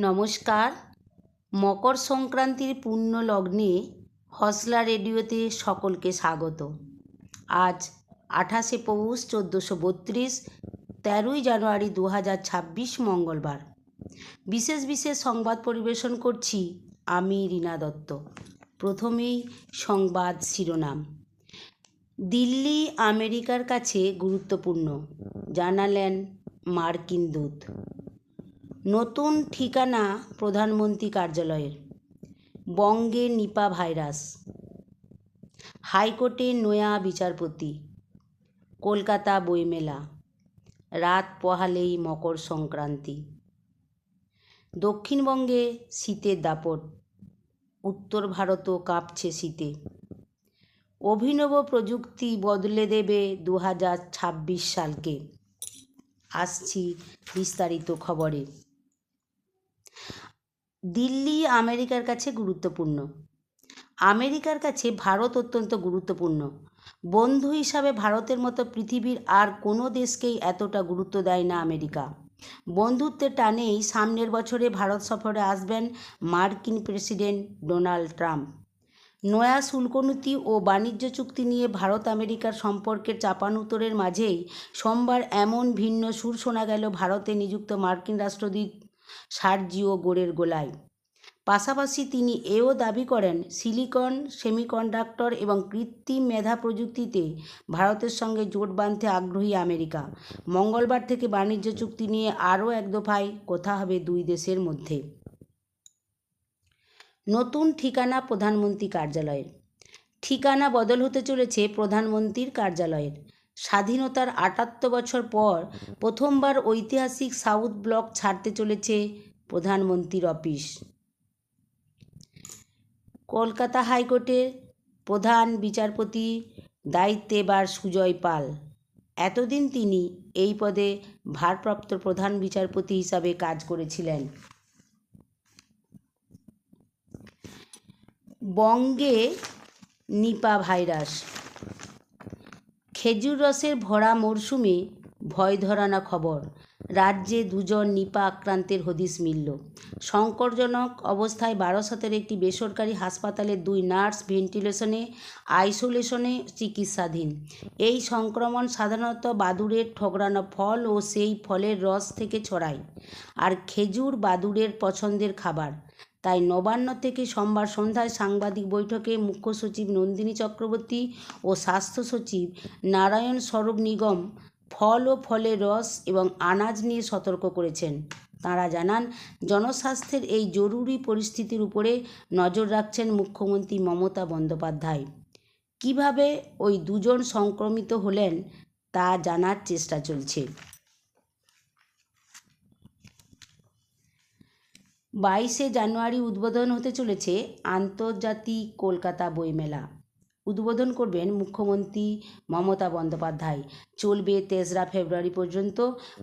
নমস্কার। মকর সংক্রান্তির পূর্ণ লগ্নে হসলা রেডিওতে সকলকে স্বাগত। আজ আঠাশে পৌষ চোদ্দোশো বত্রিশ, তেরোই জানুয়ারি দু হাজার ছাব্বিশ মঙ্গলবার। বিশেষ বিশেষ সংবাদ পরিবেশন করছি আমি রীনা দত্ত। প্রথমেই সংবাদ শিরোনাম। দিল্লি, আমেরিকার কাছে গুরুত্বপূর্ণ, জানালেন মার্কিন দূত। নতুন ঠিকানা প্রধানমন্ত্রী কার্যালয়ের। বঙ্গে নিপা ভাইরাস। হাইকোর্টে নয়া বিচারপতি। কলকাতা বইমেলা। রাত পোহালেই মকর সংক্রান্তি। দক্ষিণবঙ্গে শীতের দাপট। উত্তর ভারতও কাঁপছে শীতে। অভিনব প্রযুক্তি বদলে দেবে দু হাজার ছাব্বিশ সালকে। আসছি বিস্তারিত খবরে। দিল্লি আমেরিকার কাছে গুরুত্বপূর্ণ। আমেরিকার কাছে ভারত অত্যন্ত গুরুত্বপূর্ণ। বন্ধু হিসাবে ভারতের মতো পৃথিবীর আর কোনো দেশকেই এতটা গুরুত্ব দেয় না আমেরিকা। বন্ধুত্বের টানেই সামনের বছরে ভারত সফরে আসবেন মার্কিন প্রেসিডেন্ট ডোনাল্ড ট্রাম্প। নয়া শুল্কনীতি ও বাণিজ্য চুক্তি নিয়ে ভারত আমেরিকার সম্পর্কের চাপানুতরের মাঝেই সোমবার এমন ভিন্ন সুর শোনা গেল ভারতে নিযুক্ত মার্কিন রাষ্ট্রদূত সার্জিও গোড়ের গোলায়। পাশাপাশি তিনি এও দাবি করেন, সিলিকন, সেমিকন্ডাক্টর এবং কৃত্রিম মেধা প্রযুক্তিতে ভারতের সঙ্গে জোট বাঁধতে আগ্রহী আমেরিকা। মঙ্গলবার থেকে বাণিজ্য চুক্তি নিয়ে আরও এক দফায় কথা হবে দুই দেশের মধ্যে। নতুন ঠিকানা প্রধানমন্ত্রী কার্যালয়ের। ঠিকানা বদল হতে চলেছে প্রধানমন্ত্রীর কার্যালয়ের। স্বাধীনতার আটাত্তর বছর পর প্রথমবার ঐতিহাসিক সাউথ ব্লক ছাড়তে চলেছে প্রধানমন্ত্রীর অফিস। কলকাতা হাইকোর্টের প্রধান বিচারপতি দায়িত্বে এবার সুজয় পাল। এতদিন তিনি এই পদে ভারপ্রাপ্ত প্রধান বিচারপতি হিসাবে কাজ করেছিলেন। বঙ্গে নিপা ভাইরাস খেজুর রসের ভরা মরশুমে ভয় ধরানা খবর। রাজ্যে দুজন নিপা আক্রান্তের হদিস মিলল। সংকটজনক অবস্থায় বারাসতের একটি বেসরকারি হাসপাতালের দুই নার্স ভেন্টিলেশনে, আইসোলেশনে চিকিৎসাধীন। এই সংক্রমণ সাধারণত বাদুড়ের ঠোকরানো ফল ও সেই ফলের রস থেকে ছড়ায়। আর খেজুর বাদুড়ের পছন্দের খাবার। তাই নবান্ন থেকে সোমবার সন্ধ্যায় সাংবাদিক বৈঠকে মুখ্য সচিব নন্দিনী চক্রবর্তী ও স্বাস্থ্য সচিব নারায়ণ স্বরূপ নিগম ফল ও ফলের রস এবং আনাজ নিয়ে সতর্ক করেছেন। তাঁরা জানান, জনস্বাস্থ্যের এই জরুরি পরিস্থিতির উপরে নজর রাখছেন মুখ্যমন্ত্রী মমতা বন্দ্যোপাধ্যায়। কীভাবে ওই দুজন সংক্রমিত হলেন তা জানার চেষ্টা চলছে। বাইশে জানুয়ারি উদ্বোধন হতে চলেছে আন্তর্জাতিক কলকাতা বইমেলা। উদ্বোধন করবেন মুখ্যমন্ত্রী মমতা বন্দ্যোপাধ্যায়। চলবে তেসরা ফেব্রুয়ারি পর্যন্ত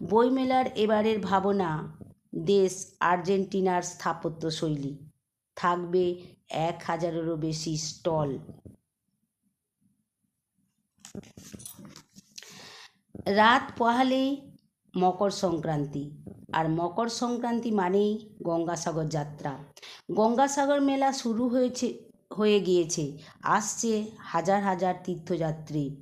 বইমেলার এবারের ভাবনা, দেশ আর্জেন্টিনার স্থাপত্য শৈলী। থাকবে এক হাজারেরও বেশি স্টল। রাত পোহালেই মকর সংক্রান্তি। আর মকর সংক্রান্তি মানেই গঙ্গাসাগর যাত্রা। গঙ্গাসাগর মেলা শুরু হয়েছে, হয়ে গিয়েছে, আসছে হাজার হাজার তীর্থযাত্রী।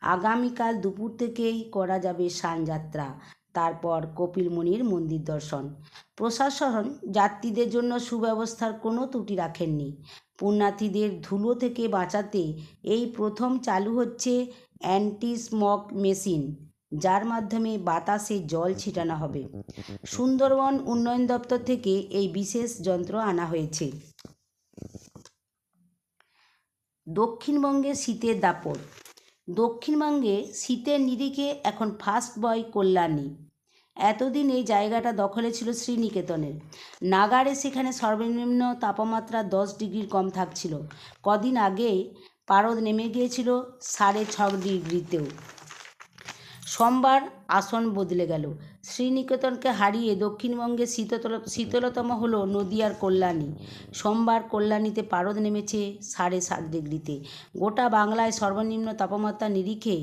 আগামীকাল দুপুর থেকেই করা যাবে সানযাত্রা তারপর কপিলমুনির মন্দির দর্শন। প্রশাসন যাত্রীদের জন্য সুব্যবস্থার কোনো ত্রুটি রাখেননি। পুণ্যার্থীদের ধুলো থেকে বাঁচাতে এই প্রথম চালু হচ্ছে অ্যান্টি স্মক মেশিন। যার মাধ্যমে বাতাসে জল ছিটানো হবে। সুন্দরবন উন্নয়ন দপ্তর থেকে এই বিশেষ যন্ত্র আনা হয়েছে। দক্ষিণবঙ্গে শীতের দাপট। দক্ষিণবঙ্গে শীতের নিরিখে এখন ফার্স্ট বয় কল্যাণী। এতদিন এই জায়গাটা দখলে ছিল শ্রীনিকেতনের। নাগারে সেখানে সর্বনিম্ন তাপমাত্রা দশ ডিগ্রির কম থাকছিল। কদিন আগে পারদ নেমে গিয়েছিল সাড়ে ছ ডিগ্রিতেও। সোমবার আসন বদলে গেল। শ্রীনিকেতনকে হারিয়ে দক্ষিণবঙ্গে শীততল শীতলতম হল নদিয়ার কল্যাণী। সোমবার কল্যাণীতে পারদ নেমেছে সাড়ে সাত ডিগ্রিতে। গোটা বাংলায় সর্বনিম্ন তাপমাত্রা নিরিখে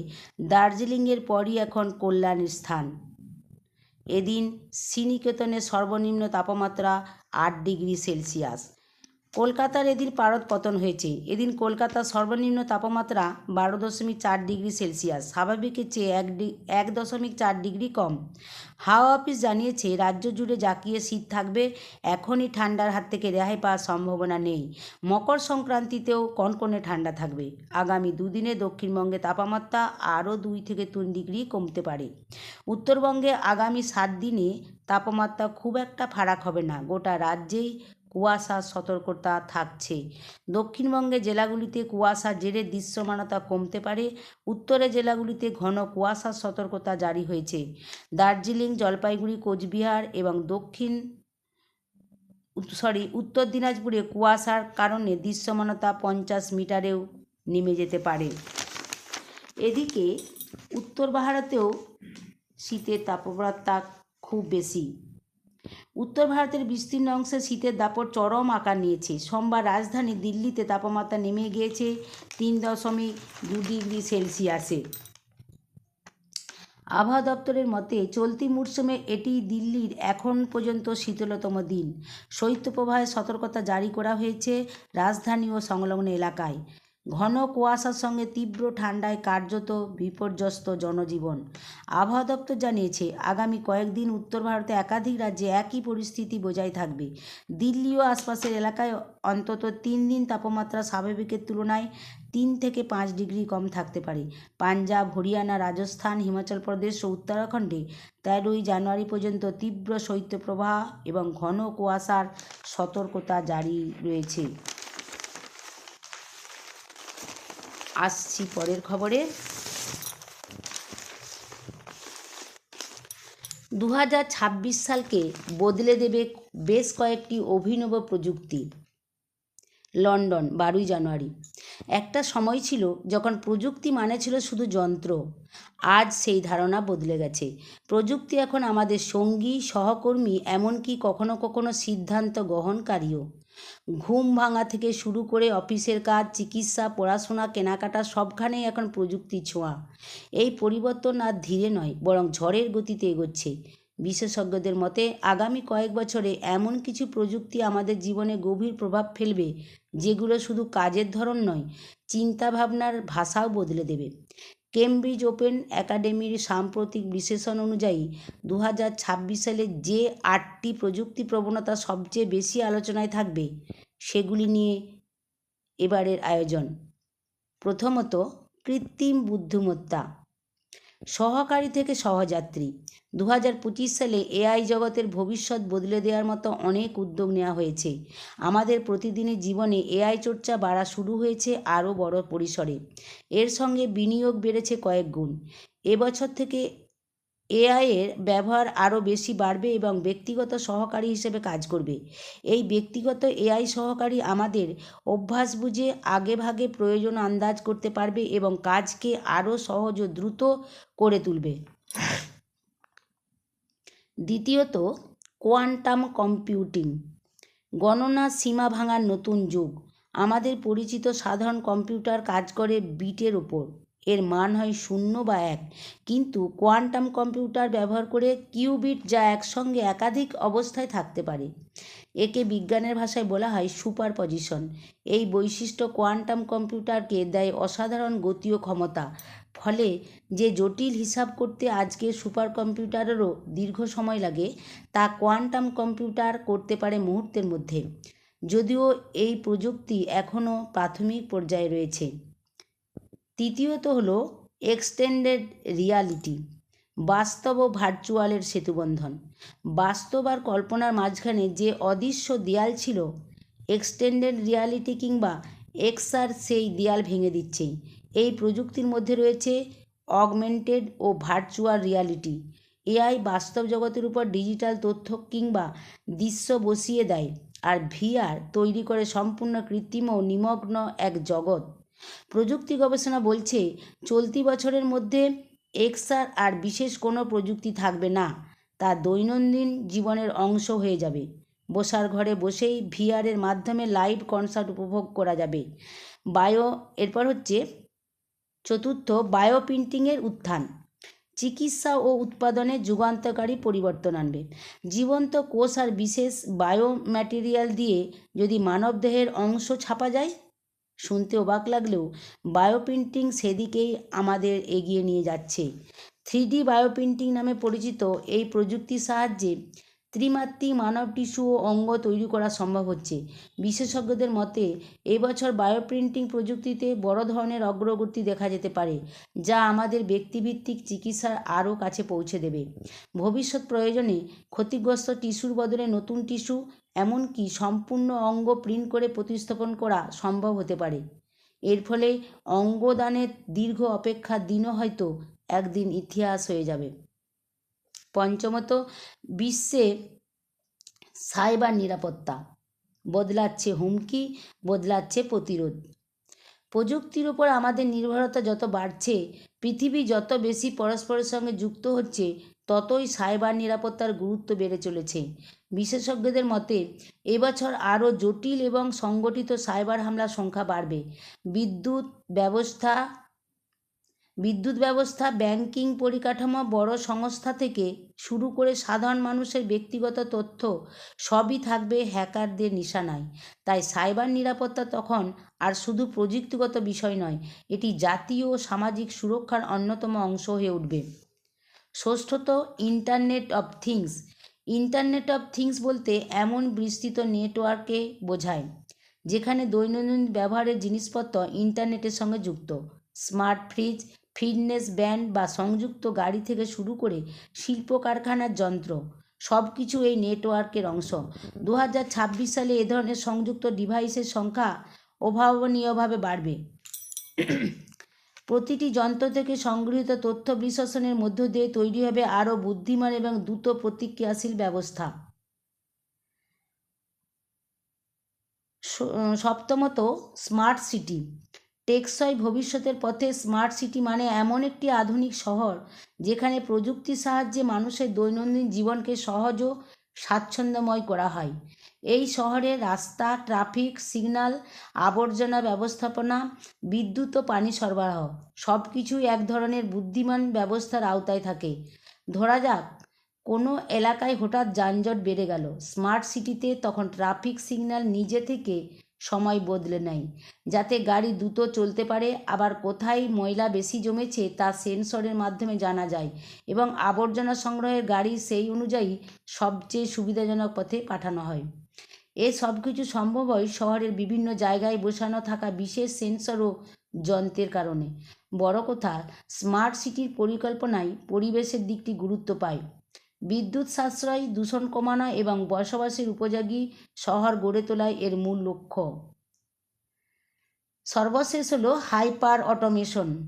দার্জিলিংয়ের পরই এখন কল্যাণীর স্থান। এদিন শ্রীনিকেতনের সর্বনিম্ন তাপমাত্রা আট ডিগ্রি সেলসিয়াস। কলকাতার এদিন পারদ পতন হয়েছে। এদিন কলকাতার সর্বনিম্ন তাপমাত্রা বারো দশমিক চার ডিগ্রি সেলসিয়াস, স্বাভাবিকের চেয়ে এক ডি এক দশমিক চার ডিগ্রি কম। হাওয়া অফিস জানিয়েছে, রাজ্য জুড়ে জাঁকিয়ে শীত থাকবে, এখনই ঠান্ডার হাত থেকে রেহাই পাওয়ার সম্ভাবনা নেই। মকর সংক্রান্তিতেও কনকনে ঠান্ডা থাকবে। আগামী দুদিনে দক্ষিণবঙ্গে তাপমাত্রা আরও দুই থেকে তিন ডিগ্রি কমতে পারে। উত্তরবঙ্গে আগামী সাত দিনে তাপমাত্রা খুব একটা ফারাক হবে না। গোটা রাজ্যেই কুয়াশার সতর্কতা থাকছে। দক্ষিণবঙ্গে জেলাগুলিতে কুয়াশার জেরে দৃশ্যমানতা কমতে পারে। উত্তরে জেলাগুলিতে ঘন কুয়াশার সতর্কতা জারি হয়েছে। দার্জিলিং, জলপাইগুড়ি, কোচবিহার এবং দক্ষিণ সরি উত্তর দিনাজপুরে কুয়াশার কারণে দৃশ্যমানতা পঞ্চাশ মিটারেও নেমে যেতে পারে। এদিকে উত্তর ভারতেও শীতের তাপমাত্রা খুব বেশি। উত্তর ভারতের বিস্তীর্ণ অংশে শীতের দাপট চরম আকার নিয়েছে। সোমবার রাজধানী দিল্লিতে তাপমাত্রা নেমে গিয়েছে তিন দশমিক দু ডিগ্রি সেলসিয়াসে। আবহাওয়া দপ্তরের মতে, চলতি মরশুমে এটি দিল্লির এখন পর্যন্ত শীতলতম দিন। শৈত্যপ্রবাহের সতর্কতা জারি করা হয়েছে রাজধানী ও সংলগ্ন এলাকায়। ঘন কুয়াশার সঙ্গে তীব্র ঠান্ডায় কার্যত বিপর্যস্ত জনজীবন। আবহাওয়া দপ্তর জানিয়েছে, আগামী কয়েকদিন উত্তর ভারতে একাধিক রাজ্যে একই পরিস্থিতি বজায় থাকবে। দিল্লি ও আশপাশের এলাকায় অন্তত তিন দিন তাপমাত্রা স্বাভাবিকের তুলনায় তিন থেকে পাঁচ ডিগ্রি কম থাকতে পারে। পাঞ্জাব, হরিয়ানা, রাজস্থান, হিমাচল প্রদেশ ও উত্তরাখণ্ডে তেরোই জানুয়ারি পর্যন্ত তীব্র শৈত্যপ্রবাহ এবং ঘন কুয়াশার সতর্কতা জারি রয়েছে। আসছি পরের খবরে। দু হাজার ছাব্বিশ সালকে বদলে দেবে বেশ কয়েকটি অভিনব প্রযুক্তি। লন্ডন, বারোই জানুয়ারি। একটা সময় ছিল যখন প্রযুক্তি মানে ছিল শুধু যন্ত্র। আজ সেই ধারণা বদলে গেছে। প্রযুক্তি এখন আমাদের সঙ্গী, সহকর্মী, এমনকি কখনো কখনো সিদ্ধান্ত গ্রহণকারীও। ঘুম ভাঙা থেকে শুরু করে অফিসের কাজ, চিকিৎসা, পড়াশোনা, কেনাকাটা সবখানেই এখন প্রযুক্তি ছোঁয়া। এই পরিবর্তন আর ধীরে নয়, বরং ঝড়ের গতিতে এগোচ্ছে। বিশেষজ্ঞদের মতে, আগামী কয়েক বছরে এমন কিছু প্রযুক্তি আমাদের জীবনে গভীর প্রভাব ফেলবে, যেগুলো শুধু কাজের ধরন নয়, চিন্তাভাবনার ভাষাও বদলে দেবে। কেমব্রিজ ওপেন অ্যাকাডেমির সাম্প্রতিক বিশ্লেষণ অনুযায়ী দু হাজার ছাব্বিশ সালে যে আটটি প্রযুক্তি প্রবণতা সবচেয়ে বেশি আলোচনায় থাকবে, সেগুলি নিয়ে এবারের আয়োজন। প্রথমত, কৃত্রিম বুদ্ধিমত্তা। সহকারী থেকে সহযাত্রী। দু হাজার পঁচিশ সালে এআই জগতের ভবিষ্যৎ বদলে দেওয়ার মতো অনেক উদ্যোগ নেওয়া হয়েছে। আমাদের প্রতিদিনের জীবনে এআই চর্চা বাড়া শুরু হয়েছে আরও বড় পরিসরে। এর সঙ্গে বিনিয়োগ বেড়েছে কয়েক গুণ। এবছর থেকে এআইয়ের ব্যবহার আরও বেশি বাড়বে এবং ব্যক্তিগত সহকারী হিসেবে কাজ করবে। এই ব্যক্তিগত এআই সহকারী আমাদের অভ্যাস বুঝে আগেভাগে প্রয়োজন আন্দাজ করতে পারবে এবং কাজকে আরও সহজ ও দ্রুত করে তুলবে। দ্বিতীয়ত, কোয়ান্টাম কম্পিউটিং। গণনা সীমা ভাঙার নতুন যুগ। আমাদের পরিচিত সাধারণ কম্পিউটার কাজ করে বিটের ওপর। এর মান হয় শূন্য বা এক। কিন্তু কোয়ান্টাম কম্পিউটার ব্যবহার করে কিউবিট যা একসঙ্গে একাধিক অবস্থায় থাকতে পারে। একে বিজ্ঞানের ভাষায় বলা হয় সুপার পজিশন এই বৈশিষ্ট্য কোয়ান্টাম কম্পিউটারকে দেয় অসাধারণ গতি ও ক্ষমতা। ফলে যে জটিল হিসাব করতে আজকের সুপার কম্পিউটারেরও দীর্ঘ সময় লাগে, তা কোয়ান্টাম কম্পিউটার করতে পারে মুহূর্তের মধ্যে। যদিও এই প্রযুক্তি এখনও প্রাথমিক পর্যায়ে রয়েছে। তৃতীয়ত হলো এক্সটেন্ডেড রিয়ালিটি বাস্তব ও ভার্চুয়ালের সেতুবন্ধন। বাস্তব আর কল্পনার মাঝখানে যে অদৃশ্য দেয়াল ছিল এক্সটেন্ডেড রিয়ালিটি কিংবা এক্সআর সেই দেয়াল ভেঙে দিচ্ছে। এই প্রযুক্তির মধ্যে রয়েছে অগমেন্টেড ও ভার্চুয়াল রিয়ালিটি এআই বাস্তব জগতের উপর ডিজিটাল তথ্য কিংবা দৃশ্য বসিয়ে দেয়, আর ভিআর তৈরি করে সম্পূর্ণ কৃত্রিম ও নিমগ্ন এক জগৎ। প্রযুক্তি গবেষণা বলছে, চলতি বছরের মধ্যে এক্সআর আর বিশেষ কোনো প্রযুক্তি থাকবে না। তা দৈনন্দিন জীবনের অংশ হয়ে যাবে। বসার ঘরে বসেই ভিআরের মাধ্যমে লাইভ কনসার্ট উপভোগ করা যাবে। বায়ো, এরপর হচ্ছে চতুর্থ বায়ো প্রিন্টিংয়ের উত্থান। চিকিৎসা ও উৎপাদনে যুগান্তকারী পরিবর্তন আনবে। জীবন্ত কোষ আর বিশেষ বায়োম্যাটেরিয়াল দিয়ে যদি মানবদেহের অংশ ছাপা যায় শুনতে অবাক লাগলেও বায়োপ্রিন্টিং সেদিকেই আমাদের এগিয়ে নিয়ে যাচ্ছে। থ্রিডি বায়োপ্রিন্টিং নামে পরিচিত এই প্রযুক্তির সাহায্যে ত্রিমাত্রিক মানব টিস্যু ও অঙ্গ তৈরি করা সম্ভব হচ্ছে। বিশেষজ্ঞদের মতে, এবছর বায়োপ্রিন্টিং প্রযুক্তিতে বড় ধরনের অগ্রগতি দেখা যেতে পারে, যা আমাদের ব্যক্তিভিত্তিক চিকিৎসার আরও কাছে পৌঁছে দেবে। ভবিষ্যৎ প্রয়োজনে ক্ষতিগ্রস্ত টিস্যুর বদলে নতুন টিস্যু, এমনকি সম্পূর্ণ অঙ্গ প্রিন্ট করে প্রতিস্থাপন করা সম্ভব হতে পারে। এর ফলে অঙ্গদানের দীর্ঘ অপেক্ষার দিনও হয়তো একদিন ইতিহাস হয়ে যাবে। পঞ্চমত, বিশ্বে সাইবার নিরাপত্তা। বদলাচ্ছে হুমকি, বদলাচ্ছে প্রতিরোধ। প্রযুক্তির উপর আমাদের নির্ভরতা যত বাড়ছে, পৃথিবী যত বেশি পরস্পরের সঙ্গে যুক্ত হচ্ছে, ততই সাইবার নিরাপত্তার গুরুত্ব বেড়ে চলেছে। বিশেষজ্ঞদের মতে, এবছর আরও জটিল এবং সংগঠিত সাইবার হামলার সংখ্যা বাড়বে। বিদ্যুৎ, ব্যবস্থা বিদ্যুৎ ব্যবস্থা, ব্যাংকিং পরিকাঠামো বড় সংস্থা থেকে শুরু করে সাধারণ মানুষের ব্যক্তিগত তথ্য সবই থাকবে হ্যাকারদের নিশানায়। তাই সাইবার নিরাপত্তা তখন আর শুধু প্রযুক্তিগত বিষয় নয়, এটি জাতীয় ও সামাজিক সুরক্ষার অন্যতম অংশ হয়ে উঠবে। ষষ্ঠত, internet of things. Internet of things বলতে এমন বিস্তৃত নেটওয়ার্কে বোঝায়, যেখানে দৈনন্দিন ব্যবহারের জিনিসপত্র ইন্টারনেটের সঙ্গে যুক্ত। স্মার্ট ফ্রিজ ফিটনেস ব্যান্ড বা সংযুক্ত গাড়ি থেকে শুরু করে শিল্প কারখানার যন্ত্র সব কিছু এই নেটওয়ার্কের অংশ। দু হাজার ছাব্বিশ সালে এ ধরনের সংযুক্ত ডিভাইসের সংখ্যা অভাবনীয়ভাবে বাড়বে। প্রতিটি যন্ত্র থেকে সংগৃহীত তথ্য বিশ্লেষণের মধ্য দিয়ে তৈরি হবে আরও বুদ্ধিমান এবং দ্রুত প্রতিক্রিয়াশীল ব্যবস্থা। সপ্তমত, স্মার্ট সিটি। টেকসই ভবিষ্যতের পথে স্মার্ট সিটি মানে এমন একটি আধুনিক শহর যেখানে প্রযুক্তির সাহায্যে মানুষের দৈনন্দিন জীবনকে সহজ ও স্বাচ্ছন্দ্যময় করা হয়। এই শহরে রাস্তা, ট্রাফিক, সিগন্যাল, আবর্জনা ব্যবস্থাপনা, বিদ্যুৎ ও পানি সরবরাহ সব কিছুই এক ধরনের বুদ্ধিমান ব্যবস্থার আওতায় থাকে। ধরা যাক, কোনো এলাকায় হঠাৎ যানজট বেড়ে গেল। স্মার্ট সিটিতে তখন ট্রাফিক, সিগন্যাল নিজে থেকে সময় বদলে নেয়। যাতে গাড়ি দ্রুত চলতে পারে, আবার কোথায় ময়লা বেশি জমেছে তা সেন্সরের মাধ্যমে জানা যায় এবং আবর্জনা সংগ্রহের গাড়ি সেই অনুযায়ী সবচেয়ে সুবিধাজনক পথে পাঠানো হয়। এ সব কিছু সম্ভব হয় শহরের বিভিন্ন জায়গায় বসানো থাকা বিশেষ সেন্সর ও যন্ত্রের কারণে। বড় কথা, স্মার্ট সিটির পরিকল্পনায় পরিবেশের দিকটি গুরুত্ব পায়। বিদ্যুৎ সাশ্রয়, দূষণ কমানো এবং বসবাসের উপযোগী শহর গড়ে তোলাই এর মূল লক্ষ্য। সর্বশেষ হলো হাইপার অটোমেশন।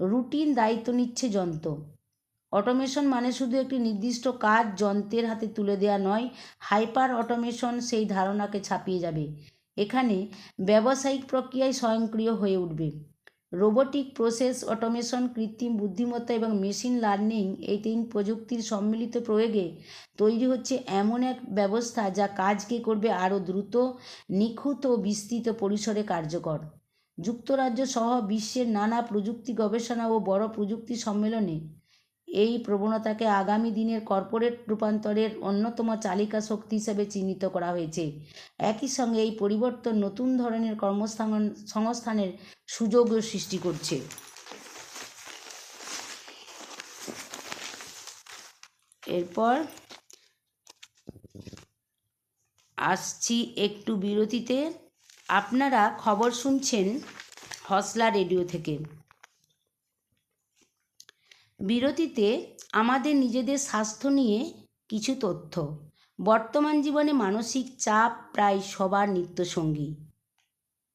রুটিন দায়িত্ব নিচ্ছে যন্ত্র। অটোমেশন মানে শুধু একটি নির্দিষ্ট কাজ যন্ত্রের হাতে তুলে দেওয়া নয়, হাইপার অটোমেশন সেই ধারণাকে ছাপিয়ে যাবে। এখানে ব্যবসায়িক প্রক্রিয়ায় স্বয়ংক্রিয় হয়ে উঠবে। রোবোটিক প্রসেস, অটোমেশন, কৃত্রিম বুদ্ধিমত্তা এবং মেশিন লার্নিং এই তিন প্রযুক্তির সম্মিলিত প্রয়োগে তৈরি হচ্ছে এমন এক ব্যবস্থা যা কাজকে করবে আরও দ্রুত, নিখুঁত ও বিস্তৃত পরিসরে কার্যকর। যুক্তরাজ্য সহ বিশ্বের নানা প্রযুক্তি গবেষণা ও বড় প্রযুক্তি সম্মেলনে এই প্রবণতাকে আগামী দিনের কর্পোরেট রূপান্তরের অন্যতম চালিকা শক্তি হিসেবে চিহ্নিত করা হয়েছে। একই সঙ্গে এই পরিবর্তন নতুন ধরনের কর্মস্থান সংস্থানের সুযোগও সৃষ্টি করছে। এরপর আসছি একটু বিরতিতে। আপনারা খবর শুনছেন হসলা রেডিও থেকে। বিরতিতে আমাদের নিজেদের স্বাস্থ্য নিয়ে কিছু তথ্য। বর্তমান জীবনে মানসিক চাপ প্রায় সবার নিত্যসঙ্গী।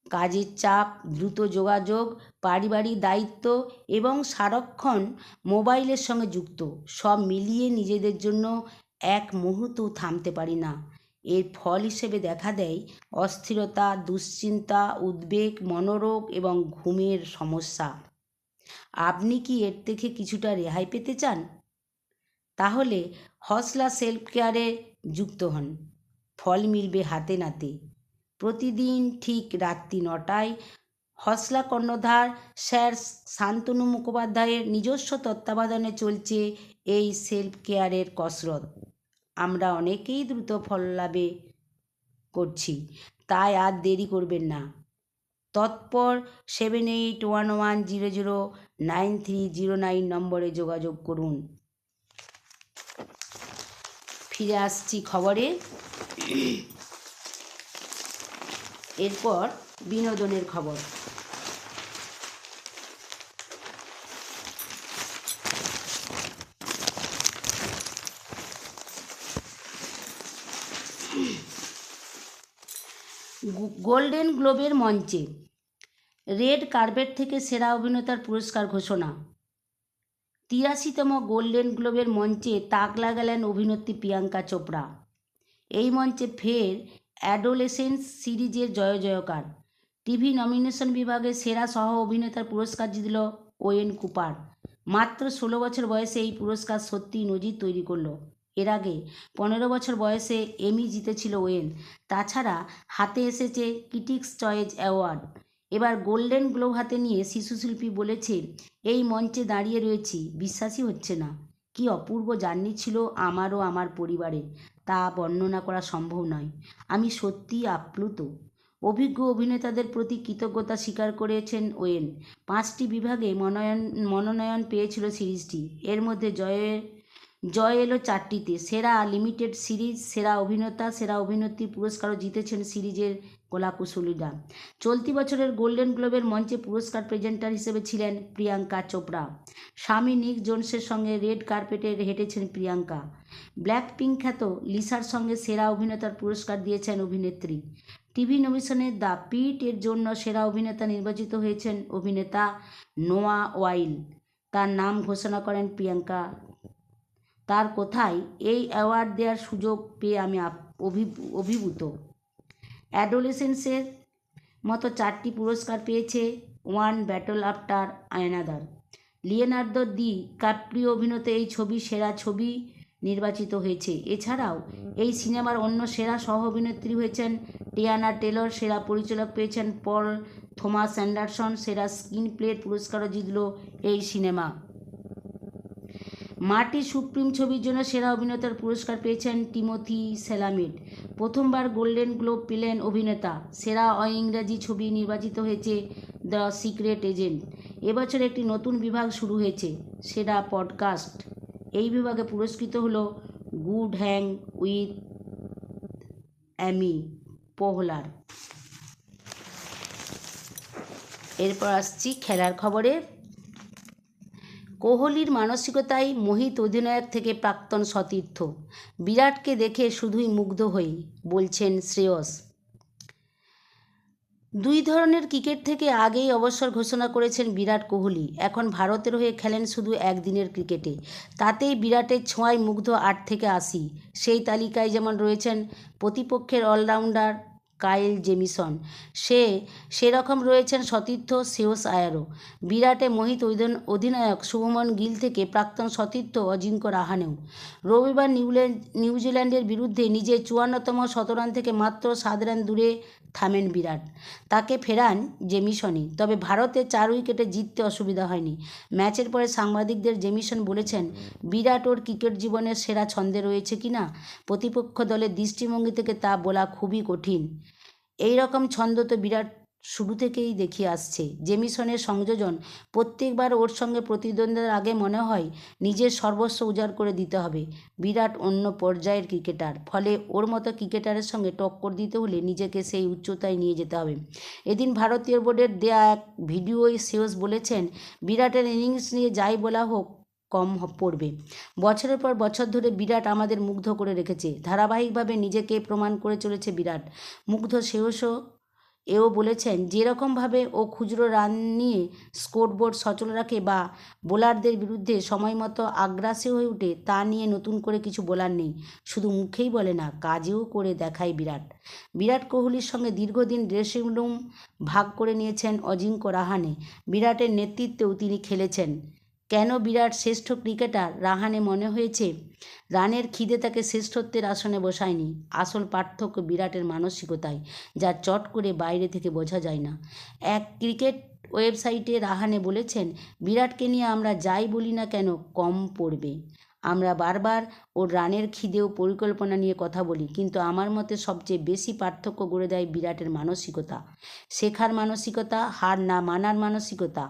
কাজের চাপ, দ্রুত যোগাযোগ, পারিবারিক দায়িত্ব এবং সারাক্ষণ মোবাইলের সঙ্গে যুক্ত সব মিলিয়ে নিজেদের জন্য এক মুহূর্ত থামতে পারি না। এর ফল হিসেবে দেখা দেয় অস্থিরতা, দুশ্চিন্তা, উদ্বেগ, মনোরোগ এবং ঘুমের সমস্যা। আপনি কি এর থেকে কিছুটা রেহাই পেতে চান? তাহলে হসলা সেলফ কেয়ারে যুক্ত হন। ফল মিলবে হাতে নাতে। প্রতিদিন ঠিক রাত্রি নটায় হসলা কর্ণধার স্যার শান্তনু মুখোপাধ্যায়ের নিজস্ব তত্ত্বাবধানে চলছে এই সেলফ কেয়ারের কসরত আমরা অনেকেই দ্রুত ফল লাভে করছি, তাই আর দেরি করবেন না। তৎপর seven eight one one zero zero nine three zero nine নম্বরে যোগাযোগ করুন। ফিরে আসছি খবরে। এরপর বিনোদনের খবর। গোল্ডেন গ্লোবের মঞ্চে রেড কার্পেট থেকে সেরা অভিনেতার পুরস্কার ঘোষণা। তিরাশিতম গোল্ডেন গ্লোবের মঞ্চে তাক লাগালেন অভিনেত্রী প্রিয়াঙ্কা চোপড়া। এই মঞ্চে ফের অ্যাডোলেসেন্স সিরিজের জয় জয়কার। টিভি নমিনেশন বিভাগে সেরা সহ অভিনেতার পুরস্কার জিতল ওয়েন কুপার। মাত্র ষোলো বছর বয়সে এই পুরস্কার সত্যিই নজির তৈরি করল। এর আগে পনেরো বছর বয়সে এমি জিতেছিল ওয়েন। তাছাড়া হাতে এসেছে ক্রিটিক্স চয়েস অ্যাওয়ার্ড। এবার গোল্ডেন গ্লোব হাতে নিয়ে শিশুশিল্পী বলেছে, এই মঞ্চে দাঁড়িয়ে রয়েছি, বিশ্বাসই হচ্ছে না। কি অপূর্ব জার্নি ছিল আমারও আমার পরিবারের তা বর্ণনা করা সম্ভব নয়। আমি সত্যিই আপ্লুত। অভিজ্ঞ অভিনেতাদের প্রতি কৃতজ্ঞতা স্বীকার করেছেন ওয়েন। পাঁচটি বিভাগে মনোনয়ন মনোনয়ন পেয়েছিল সিরিজটি। এর মধ্যে জয়ের জয় এলো চারটিতে। সেরা লিমিটেড সিরিজ, সেরা অভিনেতা, সেরা অভিনেত্রী পুরস্কারও জিতেছেন সিরিজের কলাকুশলীরা চলতি বছরের গোল্ডেন গ্লোবের মঞ্চে পুরস্কার প্রেজেন্টার হিসেবে ছিলেন প্রিয়াঙ্কা চোপড়া। স্বামী নিক জোনসের সঙ্গে রেড কার্পেটে হেঁটেছেন প্রিয়াঙ্কা। ব্ল্যাক পিঙ্ক খ্যাত লিসার সঙ্গে সেরা অভিনেতার পুরস্কার দিয়েছেন অভিনেত্রী। টিভি নমিশনে দ্য পিট এর জন্য সেরা অভিনেতা নির্বাচিত হয়েছেন অভিনেতা নোয়া ওয়াইল। তার নাম ঘোষণা করেন প্রিয়াঙ্কা। তার কোথায় এই অ্যাওয়ার্ড দেওয়ার সুযোগ পেয়ে আমি অভিভূত। অ্যাডোলেসেন্সের মতো চারটি পুরস্কার পেয়েছে One Battle After Another. Leonardo DiCaprio অভিনীত এই ছবি সেরা ছবি নির্বাচিত হয়েছে। এছাড়াও এই সিনেমার অন্য সেরা সহ অভিনেত্রী হয়েছেন টিয়ানা টেলর, সেরা পরিচালক পেয়েছেন পল থমাস অ্যান্ডারসন, সেরা স্ক্রিন প্লের পুরস্কারও জিতল এই সিনেমা। মাটি সুপ্রিম ছবির জন্য সেরা অভিনেতার পুরস্কার পেয়েছেন টিমোথি সেলামেট প্রথমবার গোল্ডেন গ্লোব পেলেন অভিনেতা। সেরা অ ইংরাজি ছবি নির্বাচিত হয়েছে দ্য সিক্রেট এজেন্ট। এবছর একটি নতুন বিভাগ শুরু হয়েছে, সেরা পডকাস্ট। এই বিভাগে পুরস্কৃত হলো Good Hang with Amy Poehler. এরপর আসছি খেলার খবরে। কোহলির মানসিকতাই মোহিত অধিনায়ক থেকে প্রাক্তন সতীর্থ। বিরাটকে দেখে শুধুই মুগ্ধ হই, বলছেন শ্রেয়স। দুই ধরনের ক্রিকেট থেকে আগেই অবসর ঘোষণা করেছেন বিরাট কোহলি। এখন ভারতের হয়ে খেলেন শুধু একদিনের ক্রিকেটে। তাতেই বিরাটের ছোঁয়ায় মুগ্ধ আট থেকে আশি। সেই তালিকায় যেমন রয়েছেন প্রতিপক্ষের অলরাউন্ডার কাইল জেমিসন। সে সেরকম রয়েছেন সতীর্থ শ্রেয়স আয়ারও বিরাটে মোহিত অধিনায়ক শুভমন গিল থেকে প্রাক্তন সতীর্থ অজিঙ্ক্য রাহানেও। রবিবার নিউল্যান্ড নিউজিল্যান্ডের বিরুদ্ধে নিজের চুয়ান্নতম শতরান থেকে মাত্র সাত রান দূরে থামেন বিরাট। তাকে ফেরান জেমিসনই। তবে ভারতে চার উইকেটে জিততে অসুবিধা হয়নি। ম্যাচের পরে সাংবাদিকদের জেমিসন বলেছেন, বিরাট ওর ক্রিকেট জীবনের সেরা ছন্দে রয়েছে কি না? প্রতিপক্ষ দলের দৃষ্টিভঙ্গি থেকে তা বলা খুবই কঠিন। এই রকম ছন্দ তো বিরাট শুরু থেকেই দেখিয়ে আসছে। জেমিসনের সংযোজন প্রত্যেকবার ওর সঙ্গে প্রতিদ্বন্দ্বের আগে মনে হয় নিজের সর্বস্ব উজাড় করে দিতে হবে। বিরাট অন্য পর্যায়ের ক্রিকেটার, ফলে ওর মতো ক্রিকেটারের সঙ্গে টক্কর দিতে হলে নিজেকে সেই উচ্চতায় নিয়ে যেতে হবে। এদিন ভারতীয় বোর্ডের দেয়া এক ভিডিওয় শেষ বলেছেন, বিরাটের ইনিংস নিয়ে যাই বলা হোক, কম পড়বে। বছরের পর বছর ধরে বিরাট আমাদের মুগ্ধ করে রেখেছে। ধারাবাহিকভাবে নিজেকে প্রমাণ করে চলেছে বিরাট। মুগ্ধ শেষও এও বলেছেন, যেরকমভাবে ও খুচরো রান নিয়ে স্কোরবোর্ড সচল রাখে বা বোলারদের বিরুদ্ধে সময়মতো আগ্রাসী হয়ে ওঠে তা নিয়ে নতুন করে কিছু বলার নেই। শুধু মুখেই বলে না, কাজেও করে দেখায় বিরাট। বিরাট কোহলির সঙ্গে দীর্ঘদিন ড্রেসিং রুম ভাগ করে নিয়েছেন অজিঙ্ক্য রাহানে। বিরাটের নেতৃত্বেও তিনি খেলেছেন। কেন বিরাট শ্রেষ্ঠ ক্রিকেটার রাহানে মনে হয়েছে? রানের খিদে তাকে শ্রেষ্ঠত্বের আসনে বসায়নি। আসল পার্থক্য বিরাটের মানসিকতায়, যা চট করে বাইরে থেকে বোঝা যায় না। এক ক্রিকেট ওয়েবসাইটে রাহানে বলেছেন, বিরাটকে নিয়ে আমরা যাই বলি না কেন, কম পড়বে। আমরা বারবার ওর রানের খিদে ও পরিকল্পনা নিয়ে কথা বলি, কিন্তু আমার মতে সবচেয়ে বেশি পার্থক্য গড়ে দেয় বিরাটের মানসিকতা। শেখার মানসিকতা, হার না মানার মানসিকতা।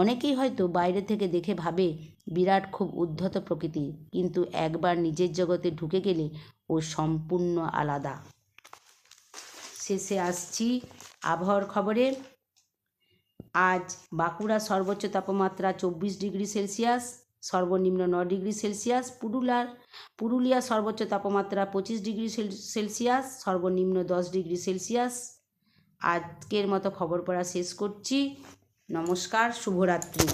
অনেকেই হয়তো বাইরে থেকে দেখে ভাবে বিরাট খুব উদ্ধত প্রকৃতির কিন্তু একবার নিজের জগতে ঢুকে গেলে ও সম্পূর্ণ আলাদা। শেষে আসছি আবহাওয়ার খবরে। আজ বাঁকুড়া সর্বোচ্চ তাপমাত্রা চব্বিশ ডিগ্রি সেলসিয়াস। সর্বনিম্ন ন ডিগ্রি সেলসিয়াস, পুরুলার, পুরুলিয়া সর্বোচ্চ তাপমাত্রা পঁচিশ ডিগ্রি সেল- সেলসিয়াস, সর্বনিম্ন দশ ডিগ্রি সেলসিয়াস। আজকের মতো খবর পড়া শেষ করছি। নমস্কার, শুভরাত্রি।